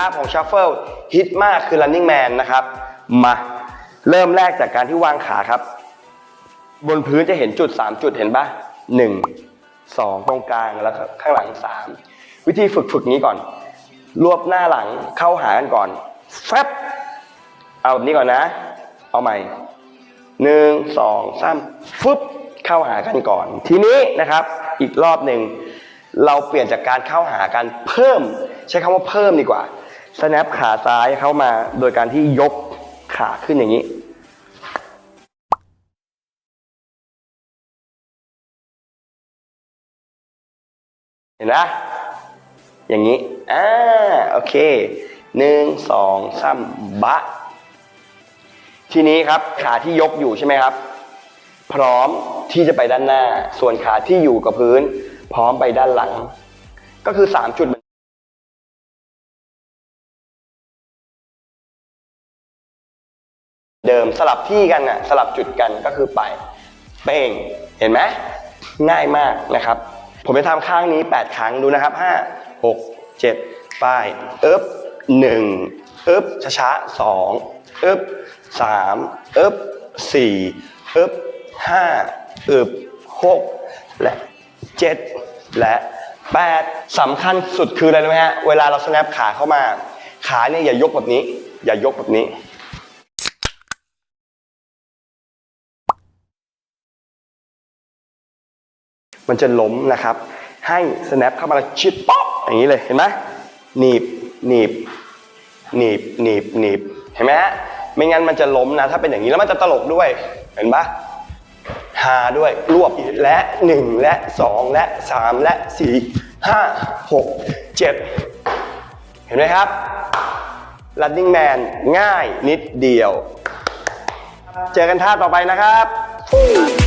าของ Shuffle ฮิตมากคือ Running Man นะครับ มาเริ่มแรกจากการที่วางขาครับ บนพื้นจะเห็นจุด 3 จุดเห็นปะหนึ่งสองตรงกลางแล้วข้างหลัง 3 วิธีฝึกฝึกนี้ก่อน รวบหน้าหลังเข้าหากันก่อนแฟบเอาแบบนี้ก่อนนะ เอาใหม่หนึ่งสองสามฟึบเข้าหากันก่อน ทีนี้นะครับอีกรอบหนึ่งเราเปลี่ยนจากการเข้าหากันเพิ่ม ใช้คำว่าเพิ่มดีกว่า snap ขาซ้ายเข้ามาโดยการที่ยกขาขึ้นอย่างนี้เห็นไหมอย่างนี้ อ่า โอเค หนึ่ง สองสามบะ ทีนี้ครับ ขาที่ยกอยู่ใช่ไหมครับ พร้อมที่จะไปด้านหน้า ส่วนขาที่อยู่กับพื้น พร้อมไปด้านหลัง ก็คือสามจุด เดิมสลับที่กันน่ะสลับจุดกันก็คือไป เป้งเห็นไหมง่ายมากนะครับ ผมจะทำข้างนี้ 8 ครั้งดูนะครับ 5 6 7ป้ายเอ๊บ1อึ๊บช้าๆ2อึ๊บ3อึ๊บ4อึ๊บ5อึ๊บ6และ7และ8สำคัญสุดคืออะไรรู้ไหมฮะเวลาเรา snap ขาเข้ามา ขาเนี่ยอย่ายกแบบนี้ อย่ายกแบบนี้ มันจะล้มนะครับ ให้ snap เข้ามาแล้วชิดป๊อกอย่างนี้เลยเห็นไหมหนีบหนีบหนีบหนีบหนีบเห็นไหมฮะไม่งั้นมันจะล้มนะ ถ้าเป็นอย่างนี้แล้วมันจะตลกด้วยเห็นปะหาด้วยรวบและหนึ่งและสองและสามและสี่ห้าหกเจ็ดเห็นไหมครับ running man ง่ายนิดเดียว เจอกันท่าต่อไปนะครับ